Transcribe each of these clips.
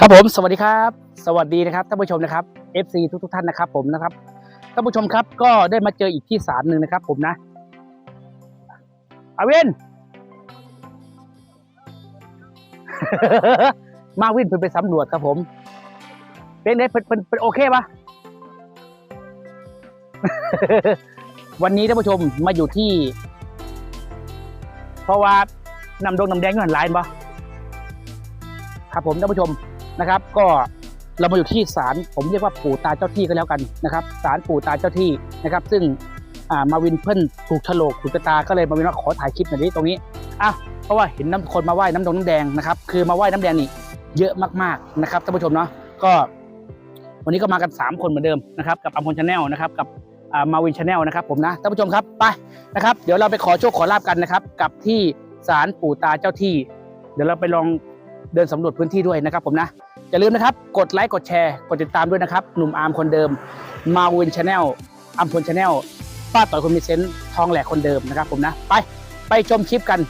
ครับผมสวัสดีครับ สวัสดีนะครับท่านผู้ชมนะครับ FC ทุกทุกท่านนะครับ ผมนะครับท่านผู้ชมครับ ก็ได้มาเจออีกที่ศาลหนึ่งนะครับ ผมนะอาวิน มาวินเพิ่นไปสำรวจครับผม เป็นไงเพิ่นเพิ่นเพิ่นโอเคปะวันนี้ท่านผู้ชมมาอยู่ที่ เพราะว่านำดงนำแดงอยู่หันหลายปะครับผมท่านผู้ชม นะครับ ก็เรามาอยู่ที่ศาลผมเรียกว่าปู่ตาเจ้าที่ก็แล้วกันนะครับศาลปู่ตาเจ้าที่นะครับ ซึ่งมาวินเพิ่นถูกฉลกถูกตาก็เลยมาวินว่าขอถ่ายคลิปหน่อยดิตรงนี้อะเพราะว่าเห็นน้ำคนมาไหว้น้ำดงน้ำแดงนะครับ คือมาไหว้น้ำแดงนี่เยอะมากๆนะครับท่านผู้ชมเนาะก็ วันนี้ก็มากัน 3 คนเหมือนเดิมนะครับ กับอัมพลชาแนลนะครับ กับมาวินชาแนลนะครับ ผมนะท่านผู้ชมครับไปนะครับ เดี๋ยวเราไปขอโชคขอลาบกันนะครับ กับที่ศาลปู่ตาเจ้าที่ เดี๋ยวเราไปลองเดินสำรวจพื้นที่ด้วยนะครับ ผมนะ อย่าลืมนะครับ กดไลค์กดแชร์กดติดตามด้วยนะครับ หนุ่มอาร์มคนเดิมมาวินชาแนลอัมพลชาแนลป้าต่อยคนมีเซนต์ทองแหลกคนเดิมนะครับผมนะ ไปไปชมคลิปกัน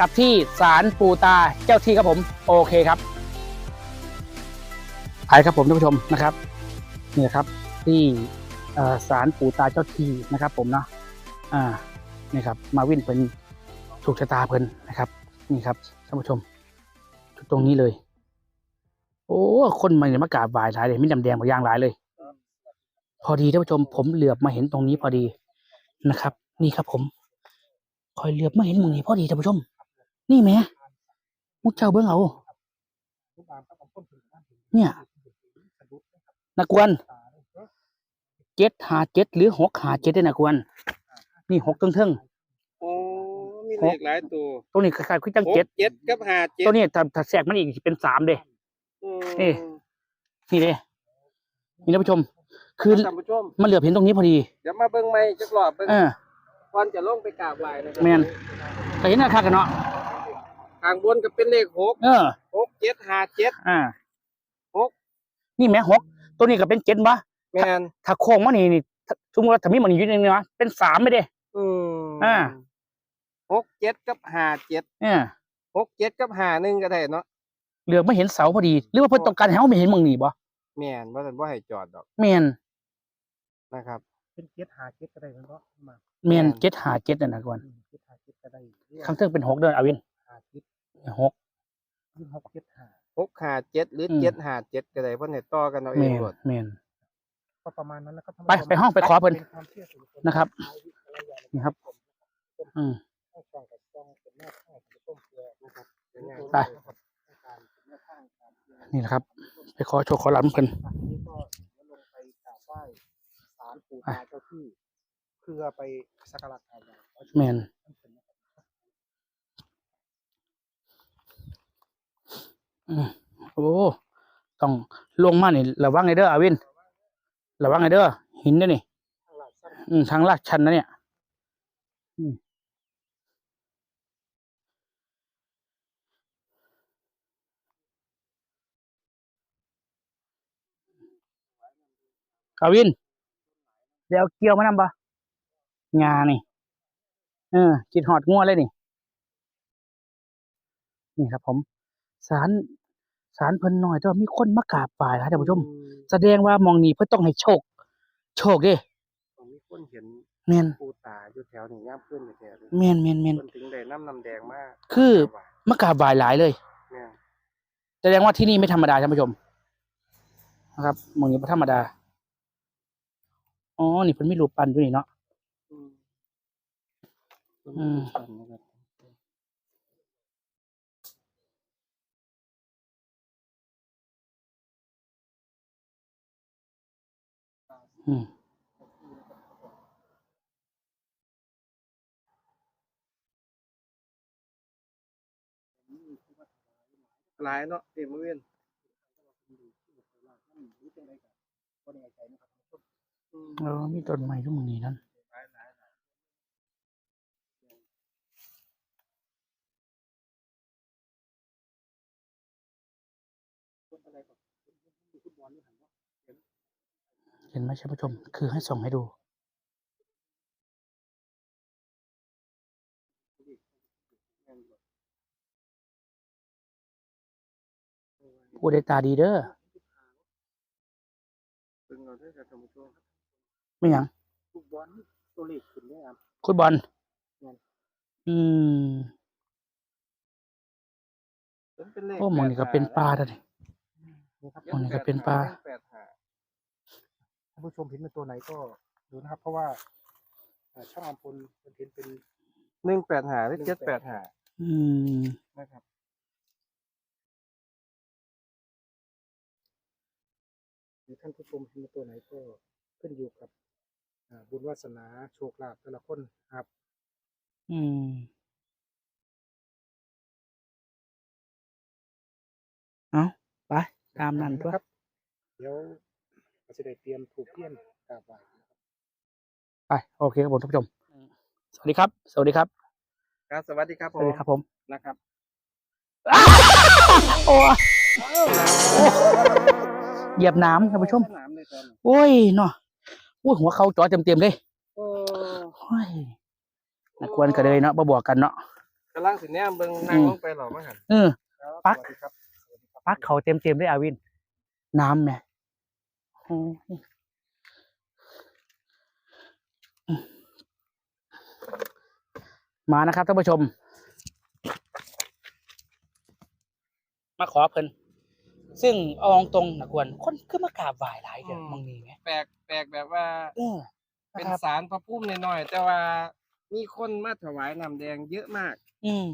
กับที่ศาลปูตาเจ้าที่ครับผมโอเคครับไปครับผมท่านผู้ชมนะครับนี่นะครับที่ศาลปูตาเจ้าที่นะครับ ผมเนาะอ่านี่ครับ มาวินเป็นถูกชะตาเพิ่นนะครับ นี่ครับท่านผู้ชมจุดตรงนี้เลย โอ้ คนมาเนี่ยมากราบไหว้หลายเลยมีน้ำแดงบางอย่างหลายเลย พอดีท่านผู้ชมผมเหลือบมาเห็นตรงนี้พอดีนะครับ นี่ครับ ผมคอยเหลือบมาเห็นหมึงนี้พอดีท่านผู้ชม นี่แหม่มุกเจ้าเบิ้งเอาเนี่ยนักวนเจ็ดหาเจ็ดหรือหกหาเจ็ดได้นักวนนี่หกเทิงโอ้มีเลขหลายตัวๆตรงนี้คล้ายๆคือจังหกเจ็ดเจ็ดกับห้าเจ็ดตัวนี้ถ้าถ้าแทรกมันอีกสิเป็นสามเด้อืม เอ๊ะนี่เด้นี่ท่านผู้ชม คือท่านผู้ชมมันเหลือบเห็นตรงนี้พอดี เดี๋ยวมาเบิ่งใหม่จักรอบเบิ่งเออก่อนจะลงไปกราบไหว้นะครับแม่นแต่เห็นราคากันเนาะข้างบนก็เป็นเลขหกเออหกเจ็ดห้าเจ็ดอ่าหกนี่แหม่หกตัวนี้ก็เป็นเจ็ดปะแม่นถ้าโค้งมานี่นี่ถ้าสมมติว่าถ้ามีมันอยู่ในนี้นะเป็นสามไม่ได้อืมอ่าหกเจ็ดกับห้าเจ็ดเออหกเจ็ดกับห้าหนึ่งก็ได้เนาะ เหลือบไม่เห็นเสาพอดี หรือว่าเพิ่นต้องการให้เฮาไม่เห็นมึงนี่บ่แม่นว่าท่านว่าให้จอดดอกแม่นนะครับเป็นเจ็ดหาเจ็ดก็ได้มันก็มาแม่นแม่นเจ็ดหาเจ็ดนั่นนะก่อนเจ็ดหาเจ็ดก็ได้คำเทิงเป็นหกเดินเอาวินหาเจ็ดหกยี่หกเจ็ดหาหกห้าเจ็ดหรืออมเจ็ดห้าเจ็ดก็ได้เพิ่นให้ต่อกันเอาเอแม่งนหมดแม่นก็ประมาณนั้นแล้วก็ไปไปห้องไปขอเพิ่นป็ความชื่อส่วบุคลนะครับ นี่ครับ อืมให้ฟังกับฟังเป็นแม่ข้างเป็นต้มเกลือนะครับไป นี่นะครับ ไปขอโชคขอลาบเพิ่นนี่ก็ลงไปกราบไหว้ศาลปู่ตาเจ้าที่เพื่อไปสักการะกราบไหว้แม่นอืมโอ้ต้องลงมานี่ระวังไงเด้ออาวิน ระวังไงเด้อหินเด้อนี่ข้างหลังสั้นอืมทางลาดชันนะเนี่ย อาวิน เดี๋ยวเกี่ยวมานำปะงานี่ เออคิดหอดงัวเลยนี่ นี่ครับผม สารสารเพิ่นน้อยแต่ว่ามีคนมากราบไหว้ครับท่านผู้ชม แสดงว่ามองนี่เพิ่นต้องให้โชค โชคเด้ผมมีคนเห็นแม่นปูตาอยู่แถวนี้ย่ามขึ้นอยู่แถวนี้แม่นแม่นแม่นเพิ่นถึงได้น้ำน้ำแดงมาก คือมากราบไหว้หลายเลยแม่นแสดงว่าที่นี่ไม่ธรรมดาท่านผู้ชมนะครับหมองนี้ไม่ธรรมดา อ๋อ นี่เพิ่นมีรูปปั้นด้วยนี่เนาะอืมอืมอืมหลายเนาะเต็มเวียนอืม เออมีต้นไม้ทุกมงนี้นั่นเห็นไหมท่านผู้ชม คือให้ส่องให้ดูเพูดได้ตาดีเด้อ ไม่หยังลูกบอลตัวเลขขึ้นได้ครับ คุณบอลนั่น อืมมันเป็นเลขโอ้หมองนี่ก็เป็นปลาแล้วนี่ นี่ครับอ๋อนี่ก็เป็นปลา แปดห้าท่านผู้ชมเห็นเป็นตัวไหนก็ดูนะครับ เพราะว่าอ่าช่างอัมพลเป็นเห็นเป็น หนึ่งแปดห้าหรือเจ็ดแปดห้าอืม นะครับหรือท่านผู้ชมเห็นเป็นตัวไหนก็ขึ้นอยู่กับอ่า บุญวาสนาโชคลาภแต่ละคนครับ อืมเอาไปตามนั้นตัวครับ เดี๋ยวเราจะได้เตรียมถูกเทียนกราบไหว้นะครับไปโอเคครับผมท่านผู้ชม สวัสดีครับ สวัสดีครับ ครับสวัสดีครับสผวัสมดีครับผม นะครับ โอ้เหยียบน้ำท่านผู้ชม สนามเลยตอนนี้โอ้ยเนาะโอ้ยหัวเขาจ่อเต็มๆเลยโอ้โอ้ยนักควรก็เลยเนาะมาบอกกันเนาะกำลังสิแนมเบิ่งนั่งลงไปหรอมั้งหันเออครับปักสวัสดีครับสวัสดีครับปักเขาเต็มๆเลยอาวิน น้ำแม่โอ้ยมานะครับท่านผู้ชม มาขอเพิ่น ซึ่งเอาตรงๆนะควรคนขึ้นมากราบไหว้หลายเดือนมองนี้ไหมแปลกแปลกแบบว่าเออเป็นนะครับสารพระพุ่มน้อยๆแต่ว่ามีคนมาถวายน้ำแดงเยอะมาก อืม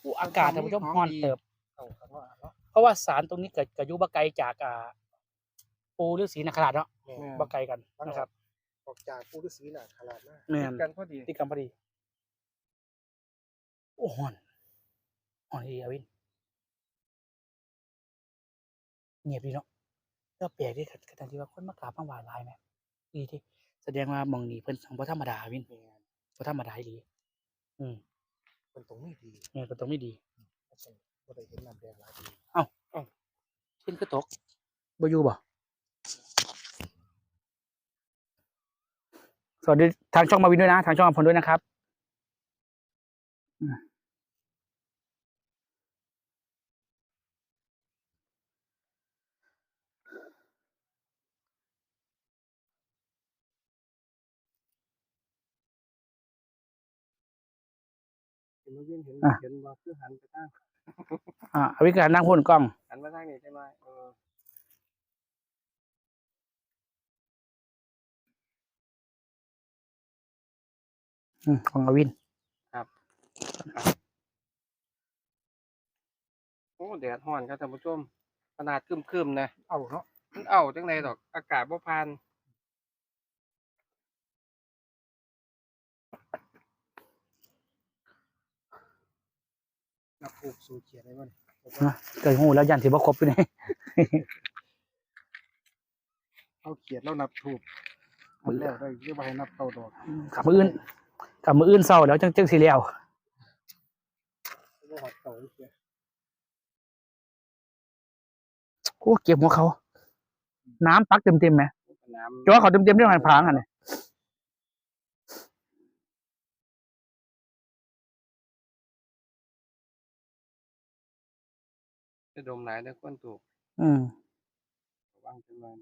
ผู้อากาศท่านผู้ชมของฮ้อนดีเติบเอาครับว่าเนาะเพราะว่าสารตรงนี้เกิดกับยุบไกลจากอ่า ปูฤาษีนาคราชเนาะแม่แม่บไกลกันนะครับออกจากผู้ฤาษีน่ะขลาดมากแม่นกันพอดีที่กัมพอดี โอ้ฮอนฮอนอีอาวิน เงียบดีเนาะก็แปลกที่ขณะที่ว่าคนมากราบมาไหว้หลายไหมดีที่แสดงว่าหมองนี้เพิ่นสังบ่ธรรมดาอาวินแม่นบ่ธรรมดาอีหลีอืมมันตรงนี้ดีเนี่ยก็ต้องไม่ดีเพราะฉะนั้นบ่ได้เห็นน้ำแดงหลายปีขึ้นก็ตกบ่อยู่บ่สวัสดีทางช่องมาวินด้วยนะ ทางช่องอำพลด้วยนะครับ นมาวิ่งเห็นเห็นว่าคือหันไปทางอ่าอวิการนั่งพูนกล้อง หันมาทางนี้ใช่ไหมเอออืมของอวินโอ้แดดฮ้อนครับท่านผู้ชมขนาดครึมๆนะ เอาเนาะมันเอ้าจังไดดอก อากาศบ่ผ่าน นับผูกสู่เขียนได้บ่นี่นะเกิดหูแล้วยันถือว่าครบอยู่นี่เอาเขียนแล้วนับถูกมันแล้วได้เรียกว่าให้นับเก้าดอกกลับมืออื่นกลับมืออื่นเศร้าแล้วจังจังสีแล้วเรียกว่าเก้าเขียนโอ้เก็บหัวเขา น้ำปักเต็มเต็มๆไหมน้ำจอเขาเต็มเต็มๆด้วยมันพรางอะเนี่ย จะดมหลายเด้อคนถูกอืมระวังจังเลย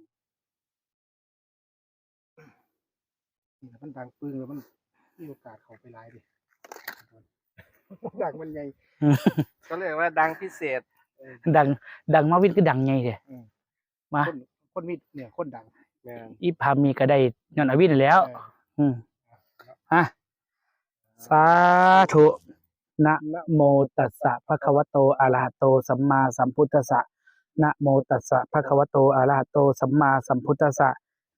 นี่แหละมันดังปึ้งแล้วมันมีโอกาสเข้าไปหลายดิดังมันใหญ่ก็เรียกว่าดังพิเศษ ดัง ดังมาวินคือดังไงเด้อืม มาคนคนมีเนี่ยคนดังแม่นอีพามีก็ได้ย้อนอวินนนแหล้ว เออ อืมฮะสาธุ นะโมตัสสะภะคะวะโตอะระหะโตสัมมาสัมพุทธัสสะนะโมตัสสะภะคะวะโตอะระหะโตสัมมาสัมพุทธัสสะ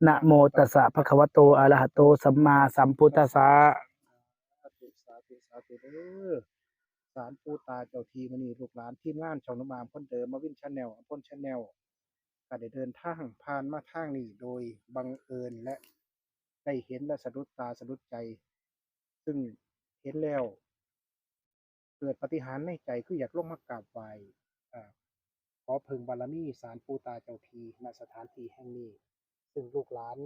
นะโมตัสสะภะคะวะโตอะระหะโตสัมมาสัมพุทธัสสะสาธุสาธุเด้อสารปูตาเจ้าทีมณีลูกหลานทีมงานช่องน้ำมามพ่นเดิมมาวินชาแนลพ่นชาแนลก็ได้เดินทางผ่านมาทางนี้โดยบังเอิญและได้เห็นและสะดุดตาสะดุดใจ ซึ่งเห็นแล้ว เกิดปฏิหารในใจคืออยากลงมากราบไหว้ขอเพึงบารมีสารปูตาเจ้าทีณสถานที่แห่งนี้ ซึ่งลูกหลาน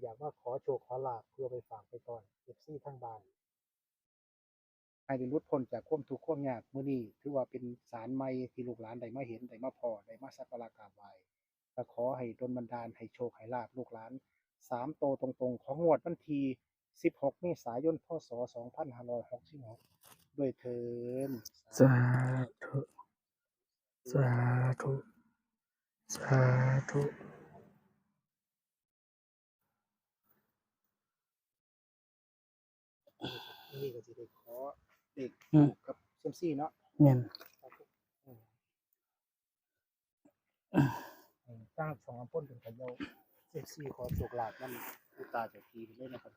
อยากว่าขอโชคขอลาภเพื่อไปฝากไปก่อนเอฟซี่ทั้งบ้านให้ได้หลุดพ้นจากความทุกข์ความยากมื้อนี้ถือว่าเป็นสารใหม่ที่ลูกหลานได้มาเห็นได้มาพอได้มาสักการะกราบไหว้ก็ขอให้ดลบันดาลให้โชคให้ลาภลูกหลานสามโตตรงๆ ของงวดวันที่16เมษายนพศ2566 ด้วยเทินสาธุสาธุสาธุนี่ก็สิได้ขอเด็กถูกกับเซยมซี่เนาะเงี้ยสร้างสองพ้นเป็นขยาเซยมซี่ขอโชคลาภนั่นผู้ตาเจ้าทีไปเลยนะครับ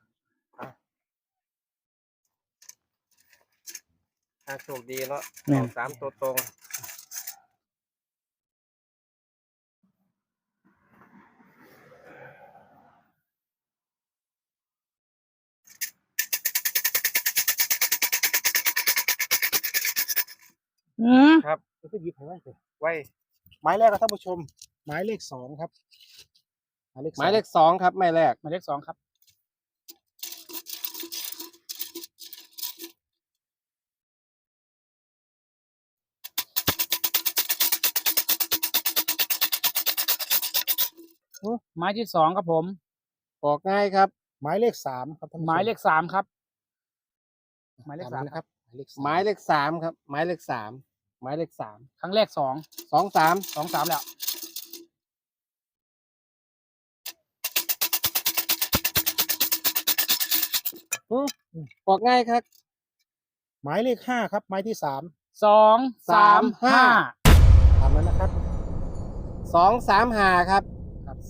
ถ้าโชคดีเนาะเงี้ยเอาสามตัวตรงอืมครับแล้วก็หยิบให้ไว้เลยไว้ หมายแรกครับท่านผู้ชม หมายเลขสองครับ หมายเลขหมายเลขสองครับหมายแรกหมายเลขสองครับ หมายที่สองครับผมบอกง่ายครับ หมายเลขสามครับท่านผู้ชหมายเลขสามครับ หมายเลขสามตนะครับ หมายเลขสามครับ หมายเลขสามหมายเลขสามครั้งแรกสองสองสามสองสามแล้วบอกง่ายครับ หมายเลขห้าครับ หมายที่สามสองสามห้าตามนั้นนะครับสองสามห้าครับ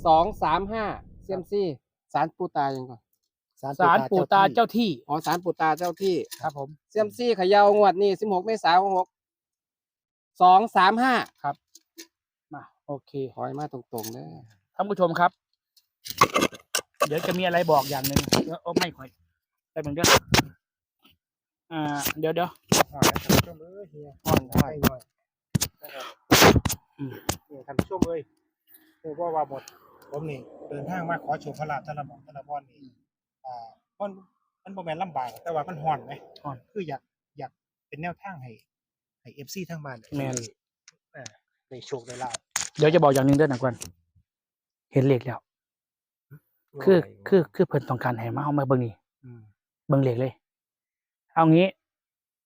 สองสามห้าเซียมซี่สารปูตายังก่อนสารปู่ตาเจ้าที่ อ๋อสารปูตาเจ้าที่ครับผมเซียมซี่เขยาวงวดนี่สิบหกเมษายนหกสองสามห้ามาโอเคขอให้มาตรงๆเด้อท่านผู้ชมครับ เดี๋ยวจะมีอะไรบอกอย่างหนึ่งเดี๋ยวโอ้ไม่ค่อยได้เหมือนเดิมอ่า เดี๋ยวเดี๋ยวหอยท่านผู้ชมเอ้ยเฮียอ่อนได้หน่อยนะครับอืมเนี่ยท่านผู้ชมเอ้ยเรียกว่าว่าหมด ผมนี่เดินทางมาขอโชคขอลาภแต่ละหมองแต่ละบอนนี่อ่ามันมันบ่แม่นลำบากแต่ว่ามันห่อนไหมห่อน คืออยากอยากเป็นแนวทางให้ให้ FC ทั้งบ้านเนี่ยแม่นเออได้โชคได้ลาภเดี๋ยวจะบอกอย่างหนึ่งเด้อนะกวนเห็นเลขแล้ว คือคือคือเพิ่นต้องการให้มาเอามาเบิ่งนี่อืมเบิ่งเลขเลย เอางี้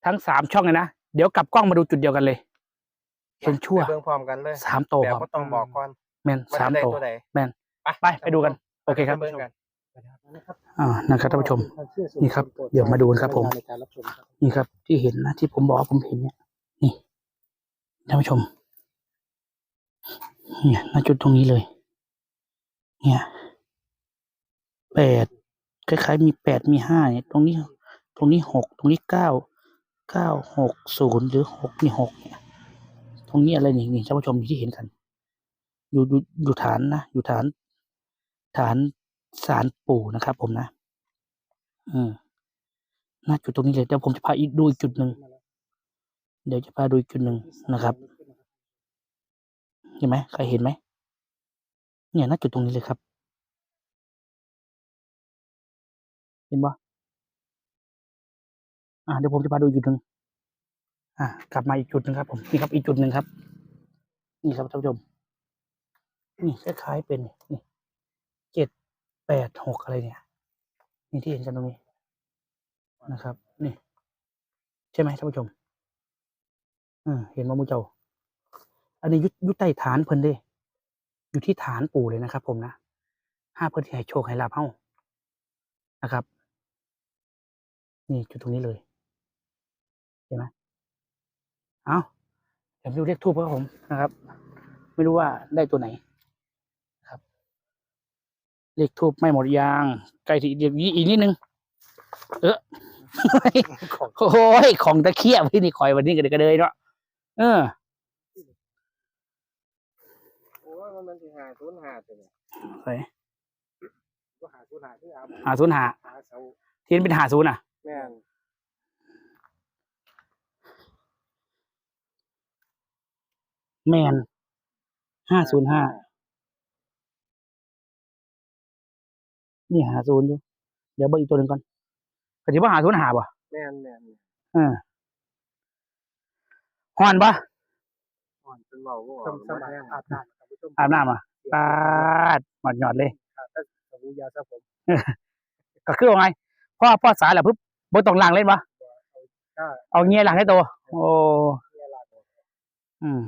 ทั้งสามช่องเลยนะ เดี๋ยวกลับกล้องมาดูจุดเดียวกันเลย เห็นชั่วไปเบิ่งพร้อมกันเลยสามโตแบบครับก็ต้องบอกก่อน แม่นว่าสามจะได้โตตัวไหนแม่นไปไปดูกัน โอเคครับไปเบิ่งกันนะครับอ่านะครับท่านผู้ชม นี่ครับ เดี๋ยวมาดูกันครับ ผมในการรับชมครับนี่ครับ ที่เห็นนะที่ผมบอกว่าผมเห็นเนี่ย นี่ท่านผู้ชม เนี่ยณจุดตรงนี้เลย เนี่ยแปดคล้ายๆมีแปดมีห้าเนี่ยตรงนี้ ตรงนี้หกตรงนี้เก้าเก้าหกศูนย์หรือหกนี่หกเนี่ย ตรงนี้อะไรนี่นี่ท่านผู้ชมที่เห็นกัน อยู่อยู่อยู่ฐานนะอยู่ฐาน ฐานสารปู่นะครับ ผมนะ อืมณจุดตรงนี้เลยเดี๋ยวผมจะพาอีกดูอีกจุดหนึ่งเดี๋ยวจะพาดูอีกจุดหนึ่งนะครับเห็นไหมใครเห็นไหมเนี่ยณจุดตรงนี้เลยครับ เห็นปะอ่าเดี๋ยวผมจะพาดูอีกจุดหนึ่งอ่ากลับมาอีกจุดหนึ่งครับ ผมนี่ครับอีกจุดหนึ่งครับ นี่ครับท่านผู้ชม นี่คล้ายๆเป็นนี่เจ็ดแปดหกอะไรเนี่ยนี่ที่เห็นกันตรงนี้นะครับ นี่ ใช่ไหมท่านผู้ชมอืมเห็นว่ามูเจ้า อันนี้ยุยุใต้ฐานเพิ่นเด้อยู่ที่ฐานปู่เลยนะครับ ผมนะห้าเพิ่นที่ให้โชคให้ลาภเฮานะครับ นี่จุดตรงนี้เลยเห็นไหมเอาเดี๋ยวดูเลขทูบครับผมนะครับ ไม่รู้ว่าได้ตัวไหน เลขทูบไม่หมดยางใกล้ที่เดี๋ยวอีกนิดนึง เออของโอ้ยของตะเคียบที่นี่คอยวันนี้ก็เดกระเดยเนาะเออโอ้ยมันมันสิหาศูนย์หาตัวเนี่ยไปก็หาศูนย์หาที่อาหาศูนย์หาหาเสาที่นี่เป็นหาศูนย์อะแม่นแมนห้าศูนย์ห้า นี่หาศูนย์อยู่เดี๋ยวเบิ่งอีกตัวหนึ่งก่อนก็ถือว่าหาศูนย์หาป่ะแม่นแม่นเออฮ้อนปะอ่อนจนเบาก็สมสมัยอาบน้ำท่านผู้ชมอาบน้ำอะปาดหมดหยอดเลยครับถ้าสบู่ยาสระผมก็คือว่าไงพ่อพ่อสายแล้วปุ๊บบ่ต้องล้างเล่นปะก็เอาเงี้ยล้างให้ตัวโอ้เนี่ยลาก่อนอืม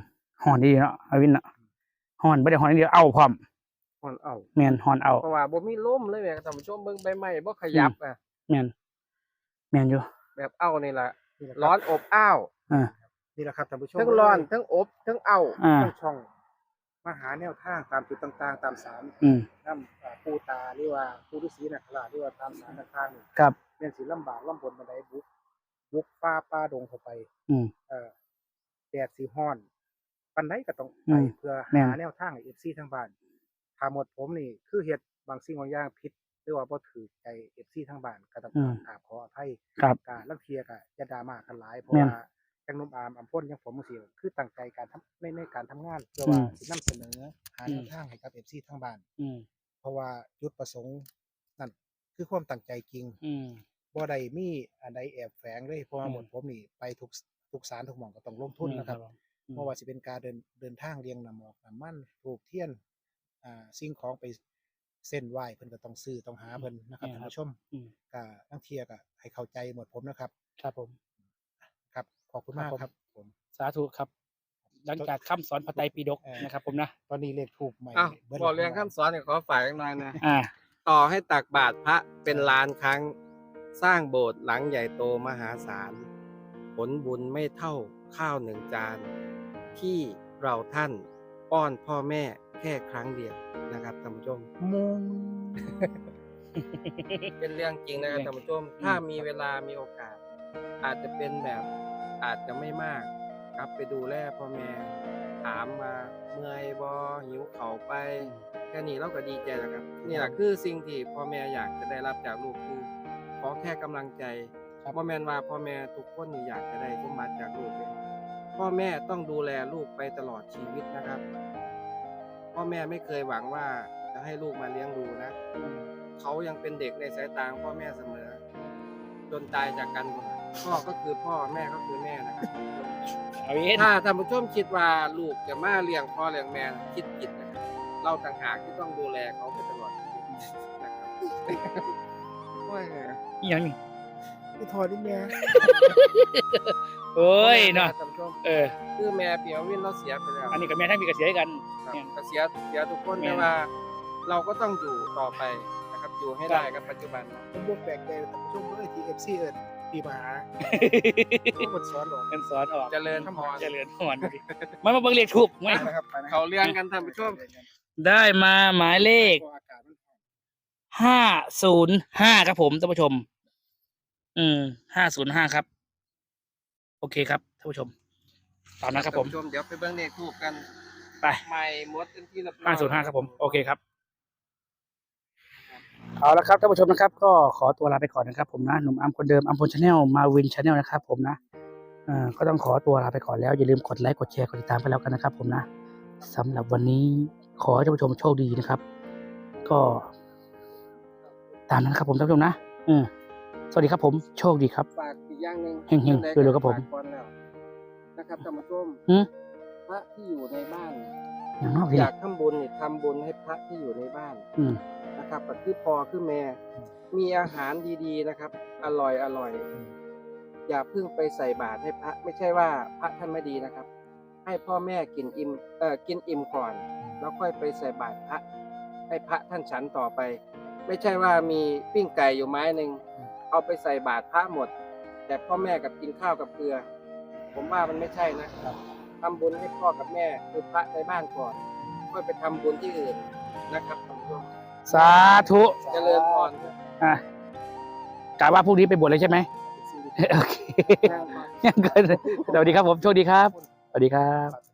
ฮ้อนดีเนาะอวินเนาะฮ้อนบ่ได้ฮ้อนอย่างเดียวเอาพร้อม อ่อนเอาแม่นฮ้อนเอาเพราะว่าบ่มีลมเลยแม่ท่านผู้ชมเบิ่งใบไม้บ่ขยับอะแม่นแม่นอยู่ แบบเอานี่แหละนี่แหละคร้บอนอบอ้าวอ่านี่แหละครับท่านผู้ชมทั้งร้อนทั้งอบทั้งเอาอ่าทั้งช่องมาหาแนวทางตามจุดต่าง ๆ ตามสารอืมน้ำอ่าปูตาหรือว่าปูฤาษีนักราชหรือว่าตามสารต่างๆนี่ครับเม่นสิลำบากลำบนบันไดบุกบุกป่าป่าดงเข้าไป อืมเอ่อแดดสีห้อนปันไดก็ต้องอืไปมเพื่อแม่นหาแนวทางให้เอฟซีทางบ้าน ถ้าหมดผมนี่คือเฮ็ดบางสิ่งบางอย่างผิดหรือว่าบ่ถือใจเอฟซีทางบ้านก็ต้องอืมกราบขออภัยครับกาลังเทียก็จะดราม่ากันหลายเพราะแม่นว่าจังหนุ่มอามอำพ่นยังผมจังซี่คือตั้งใจการทำในในการทำงานเพื่อว่าอืมสินำเสนอหาแนอืวมทางให้กับเอฟซีทางบ้าน อืมเพราะว่าจุดประสงค์นั่นคือความตั้งใจจริงอืม บ่ได้มีอันใดแอบแฝงเลยเพราะว่าอืม หมดผมนี่ไปทุกทุกสารทุกหม่องก็ต้องลงทุนนะครับอืมเพราะว่าสิเป็นการเดินเดินทางเรียงน้ำหมอกน้ำมันปลูกเทียน อ่าสิ่งของไปเส้นไหว้เพิ่นก็ต้องซื้อต้องหาเพิ่นนะครับอืมท่านผู้ชมอืมก็ทั้งเทียก็ให้เข้าใจหมดผมนะครับ ครับผม ครับ ขอบคุณมากครับ ผมครับผมสาธุครับ หลังจากคำสอนพระไตรปิฎกเออนะครับ ผมนะตอนนี้เลขถูกใหม่อ้าวเบิดบอกเรียงแล้วคำสอนเนี่ยขอฝ่ายหน่อยนะอ่าต่อให้ตักบาตรพระเป็นล้านครั้ง สร้างโบสถ์หลังใหญ่โตมหาศาลผลบุญไม่เท่าข้าวหนึ่งจาน ที่เราท่าน ป้อนพ่อแม่แค่ครั้งเดียวนะครับท่านผู้ชม มุง เป็นเรื่องจริงนะครับท่านผู้ชม ถ้ามีเวลามีโอกาส อาจจะเป็นแบบอาจจะไม่มากครับไปดูแลพ่อแม่ถามมาเมื่อยบอหิวเขาวไปแค่นี้เราก็ดีใจแล้วครับนี่แหละคือสิ่งที่พ่อแม่อยากจะได้รับจากลูกคือขอแค่กำลังใจครับ พ่อแม่นว่าพ่อแม่ทุกคนนี่อยากจะได้สมบัติจากลูกเลย พ่อแม่ต้องดูแลลูกไปตลอดชีวิตนะครับ พ่อแม่ไม่เคยหวังว่าจะให้ลูกมาเลี้ยงดูนะเขายังเป็นเด็กในสายตาของพ่อแม่เสมอ จนตายจากกันหมดพ่อก็คือพ่อแม่ก็คือแม่นะครับเอาเองถ้าท่านผู้ชมคิดว่าลูกจะมาเลี้ยงพ่อเลี้ยงแม่คิดผิดนะครับเราต่างหากที่ต้องดูแลเขาไปตลอดชีวิตนะครับโอ้ยอหย่างนี้พี่ทอนี่แม่ เอ้ยเนาะท่านผู้ชมเออ คือแม่เปียววินเราเสียไปแล้วอันนี้กับแม่ทั้งมีกระเสียกัน ครับแม่นก็เสียเสียทุกคนแม่นแต่ว่า เราก็ต้องอยู่ต่อไปนะครับอยู่ให้ได้กับปัจจุบันผมบ่แปลกใจท่านผู้ชมเอ้ยที่ FC เอิ้นปีมหาเขาบ่สอนหรอกเป็นสอนออกเจริญพรเจริญพรมันมาเบิ่งเลขถูกไหมนะครับไปนะเขาเรียนกันท่านผู้ชมได้มาหมายเลขเพราะอากาศมันร้อนห้าศูนย์ห้าครับผมท่านผู้ชม อืมห้าศูนย์ห้าครับ โอเคครับท่านผู้ชม ตามนะครับผม ท่านผู้ชมเดี๋ยวไปเบิ่งเลขทูบกันไปใหม่หมดเป็นที่เรียบร้อย ห้าศูนย์ห้าครับผม โอเคครับ เอาละครับท่านผู้ชมนะครับ ก็ขอตัวลาไปก่อนนะครับผมนะหนุ่มอัมคนเดิมอัมพลชาแนลมาวินชาแนลนะครับผมนะอ่าก็ต้องขอตัวลาไปก่อนแล้ว อย่าลืมกดไลค์กดแชร์กดติดตามไปแล้วกันนะครับ ผมนะสำหรับวันนี้ขอให้ท่านผู้ชมโชคดีนะครับ ก็ ตามนั้นครับผมท่านผู้ชมนะอืม สวัสดีครับผม โชคดีครับ ฝากอีกอย่างหนึ่งเฮงๆท่านใดเร็วๆครับผม ฝากก่อนแล้วนะครับท่านผู้ชมหืมพระที่อยู่ในบ้าน อย่างนอกพี่อยากทำบุญนี่ทำบุญให้พระที่อยู่ในบ้านอืม นะครับก็คือพอคือแม่ มีอาหารดีๆนะครับ อร่อยอร่อย อย่าเพิ่งไปใส่บาตรให้พระ ไม่ใช่ว่าพระท่านไม่ดีนะครับ ให้พ่อแม่กินอิ่มเอ่อกินอิ่มก่อน แล้วค่อยไปใส่บาตรพระ ให้พระท่านฉันต่อไป ไม่ใช่ว่ามีปิ้งไก่อยู่ไม้หนึ่ง เอาไปใส่บาตรพระหมด แต่พ่อแม่กับกินข้าวกับเกลือ ผมว่ามันไม่ใช่นะทำบุญให้พ่อกับแม่คือพระในบ้านก่อนค่อยไปทำบุญที่อื่นนะครับท่านผู้ชมสาธุเจริญพรครับอะกะว่าพรุ่งนี้ไปบวชเลยใช่ไหมโอเคยังเกินสวัสดีครับผมโชคดีครับสวัสดีครับ